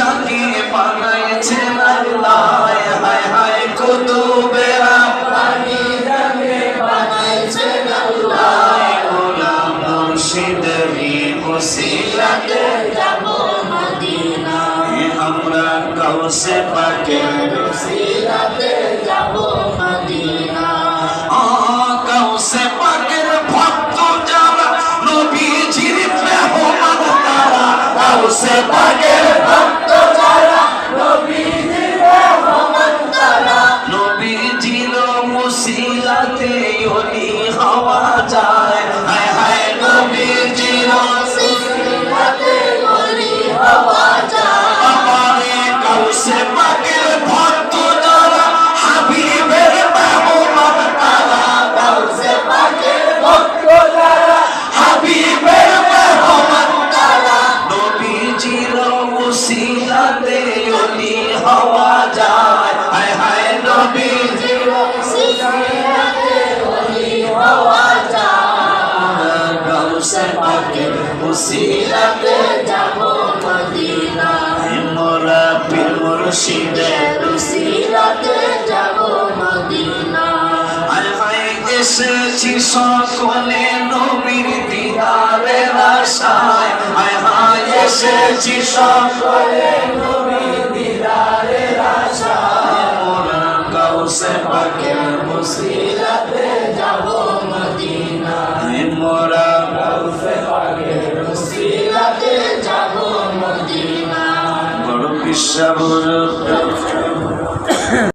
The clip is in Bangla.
চাকে বানাইছেন আল্লাহ হায় হায় কুতুবেরা। পানি রাখে বানাইছেন আল্লাহ আমরা কাউসে পাকে। ওসিলাতে যায়। হায় হায় নবীজির সিরাতে ওলি হওয়া যায় আমারে কাউসে পাকের ভক্ত যারা হাবিবের হওয়া যায়। হায় হায় নবীজির মুসিলাতে যাব মদিনা মোরা পীর মুর্শিদের সিরাতে যাব মদিনা হায় হায় এসেছি সকলে নবীর দিদারের আশায় হায় হায় এসেছি সকলে নবীর দিদারের আশায় মোরা গাউসে পাকের মুসিলাতে Shabbat Shalom.